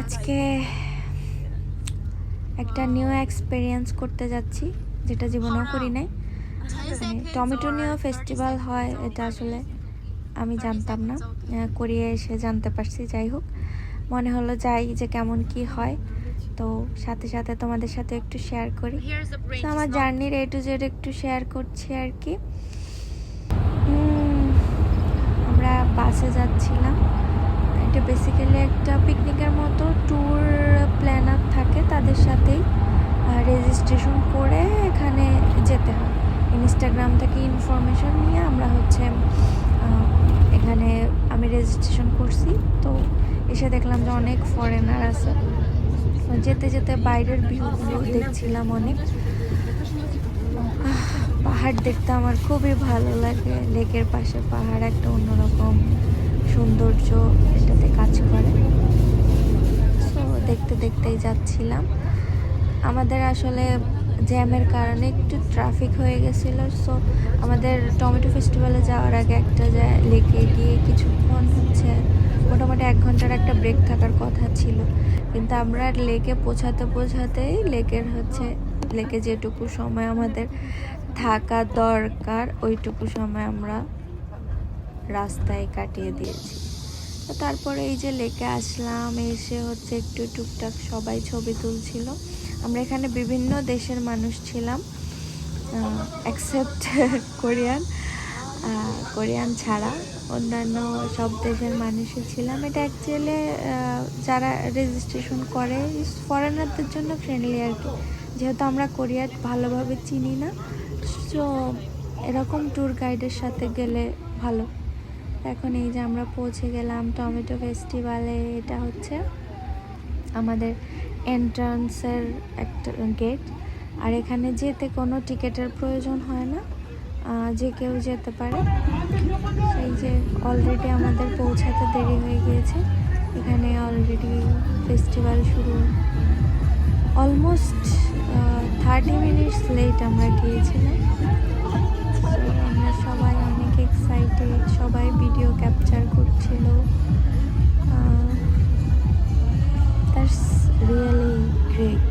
আজকে একটা new experience করতে যাচ্ছি যেটা জীবনেও করি নাই। টমেটো নিয়েও ফেস্টিভ্যাল হয় এটা আসলে আমি জানতাম না। করিয়ে এসে জানতে পারছি যাই হোক। মনে হলো যাই যে কেমন কি হয়। তো সাথে সাথে তোমাদের সাথে একটু শেয়ার করি. তো আমার জার্নির এ টু জেড একটু শেয়ার করছি আর কি। আমরা বাসে যাচ্ছিলাম। এটা বেসিক্যালি একটা পিকনিকের মতো ট্যুর প্ল্যানার থাকে তাদের সাথেই রেজিস্ট্রেশন করে এখানে যেতে হয়। ইনস্টাগ্রাম থেকে ইনফরমেশন নিয়ে আমরা হচ্ছে এখানে আমি রেজিস্ট্রেশন করছি। তো এসে দেখলাম যে অনেক ফরেনার আছে। যেতে যেতে বাইরের ভিউগুলো দেখছিলাম অনেক। পাহাড় দেখতে আমার খুবই ভালো লাগে। লেকের পাশে পাহাড় একটা অন্যরকম। সৌন্দর্য এটাতে কাজ করে। সো দেখতে দেখতেই যাচ্ছিলাম। আমাদের আসলে জ্যামের কারণে একটু ট্রাফিক হয়ে গেছিল। সো আমাদের টমেটো ফেস্টিভ্যালে যাওয়ার আগে একটা লেকে গিয়ে কিছুক্ষণ হচ্ছে, মোটামুটি এক ঘণ্টার একটা ব্রেক থাকার কথা ছিল। কিন্তু আমরা লেকে পৌঁছাতে পৌঁছাতেই লেকের হচ্ছে লেকে যেটুকু সময় আমাদের থাকা দরকার, ওইটুকু সময় আমরা রাস্তায় কাটিয়ে দিয়েছি। তো তারপরে এই যে লেকে আসলাম, এসে হচ্ছে একটু টুকটাক সবাই ছবি তুলছিল। আমরা এখানে বিভিন্ন দেশের মানুষ ছিলাম অ্যাকসেপ্ট কোরিয়ান কোরিয়ান ছাড়া। অন্যান্য সব দেশের মানুষই ছিলাম। এটা অ্যাকচুয়ালি যারা রেজিস্ট্রেশন করে ফরেনারদের জন্য ফ্রেন্ডলি আর কি। যেহেতু আমরা কোরিয়া ভালোভাবে চিনি না সো এরকম ট্যুর গাইডের সাথে গেলে ভালো। এখন এই যে আমরা পৌঁছে গেলাম টমেটো ফেস্টিভ্যালে এটা হচ্ছে আমাদের এন্ট্রান্সের একটা গেট। আর এখানে যেতে কোনো টিকিটের প্রয়োজন হয় না যে কেউ যেতে পারে। সেই যে অলরেডি আমাদের পৌঁছাতে দেরি হয়ে গিয়েছে। এখানে অলরেডি ফেস্টিভ্যাল শুরু। অলমোস্ট থার্টি মিনিটস লেট আমরা গিয়েছিলাম। আমরা সবাই এক্সাইটেড সবাই ভিডিও ক্যাপচার করছিল। রিয়েলি গ্রেট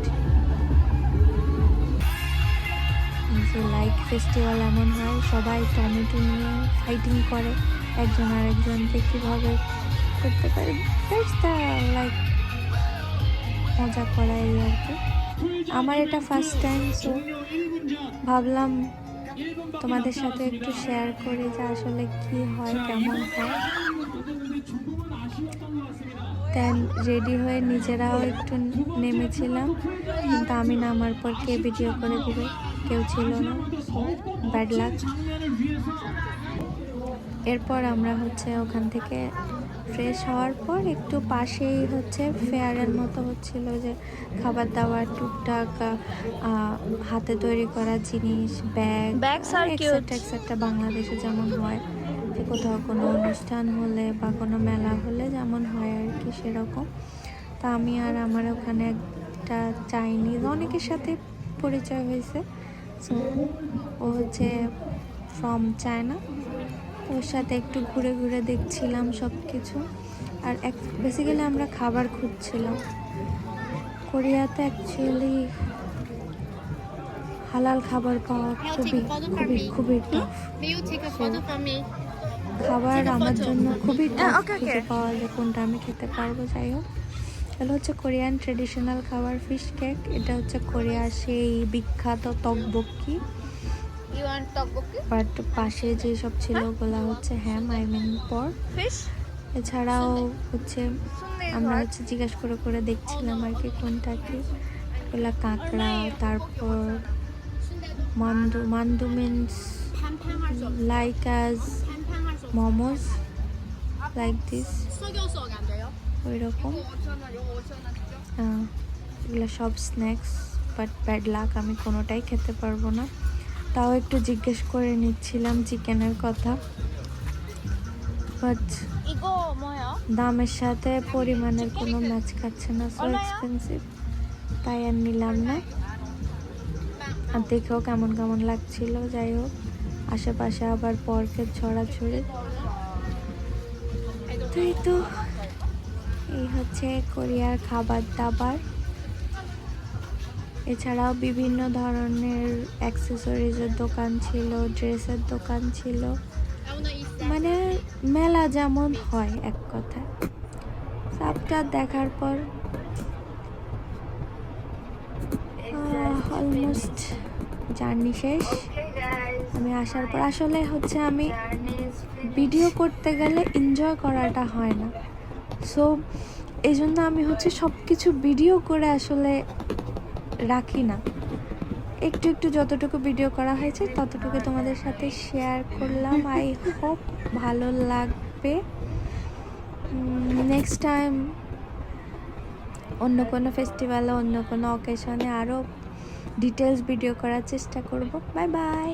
যে লাইক ফেস্টিভ্যাল এমন হয়, সবাই টমেটো নিয়ে ফাইটিং করে। একজন আরেকজনকে কীভাবে করতে পারে। দ্য লাইক মজা করা এই আর কি। আমার এটা ফার্স্ট টাইম সো ভাবলাম তোমাদের সাথে একটু শেয়ার করি যে আসলে কি হয় কেমন হয়। দেন রেডি হয়ে নিজেরাও একটু নেমেছিলাম। কিন্তু আমি নামার পর কে ভিডিও করে দিবে? কেউ ছিল না। ব্যাড লাক এরপর আমরা হচ্ছে ওখান থেকে ফ্রেশ হওয়ার পর একটু পাশেই হচ্ছে ফেয়ারের মতো হচ্ছিল যে খাবার দাবার টুকটাক হাতে তৈরি করা জিনিস ব্যাগ. এক্সেট্রা এক্সেট্রা বাংলাদেশে যেমন হয় যে কোথাও কোনো অনুষ্ঠান হলে বা কোনো মেলা হলে যেমন হয় আর কি সেরকম। তা আমি আর আমার ওখানে একটা চাইনিজ অনেকের সাথে পরিচয় হয়েছে। সো ও হচ্ছে ফ্রম চায়না ওর সাথে একটু ঘুরে ঘুরে দেখছিলাম সব কিছু আর এক বেসিক্যালি আমরা খাবার খুঁজছিলাম কোরিয়াতে অ্যাকচুয়ালি হালাল খাবার পাওয়া খুবই খুবই খুবই টাফ? খাবার আমার জন্য খুবই টাফ খুঁজে পাওয়া যায় কোনটা আমি খেতে পারব যাই হোক এগুলো হচ্ছে কোরিয়ান ট্রেডিশনাল খাবার ফিশ কেক এটা হচ্ছে কোরিয়ার সেই বিখ্যাত tteokbokki You want tteokbokki? But পাশে যেসব ছিল ওগুলা হচ্ছে হ্যাম আই মিন পর। এছাড়াও হচ্ছে আমরা হচ্ছে জিজ্ঞাসা করে করে দেখছিলাম আর কি কোনটা কি। ওগুলা কাঁকড়া তারপর mandu mandu means like as momos like this ওই রকম এগুলো সব স্ন্যাক্স বাট ব্যাড লাক আমি কোনোটাই খেতে পারব না। তাও একটু জিজ্ঞেস করে নিচ্ছিলাম চিকেনের কথা। বাট দামের সাথে পরিমাণের কোনো ম্যাচ খাচ্ছে না সো এক্সপেন্সিভ তাই আর নিলাম না। আর দেখেও কেমন কেমন লাগছিল যাই হোক। আশেপাশে আবার পরকে ছড়াছড়ি। তুই তো এই হচ্ছে কোরিয়ার খাবার দাবার। এছাড়াও বিভিন্ন ধরনের অ্যাক্সেসরিজের দোকান ছিল ড্রেসের দোকান ছিল. মানে মেলা যেমন হয় এক কথায়। সবটা দেখার পর অলমোস্ট জার্নি শেষ। আমি আসার পর, আসলে হচ্ছে আমি ভিডিও করতে গেলে এনজয় করাটা হয় না। সো এই জন্য আমি হচ্ছে সব কিছু ভিডিও করে আসলে রাখি না। একটু একটু যতটুকু ভিডিও করা হয়েছে, ততটুকু তোমাদের সাথে শেয়ার করলাম। আই হোপ ভালো লাগবে। নেক্সট টাইম অন্য কোনো ফেস্টিভ্যালে অন্য কোনো অকেশনে আরও ডিটেলস ভিডিও করার চেষ্টা করব। Bye bye.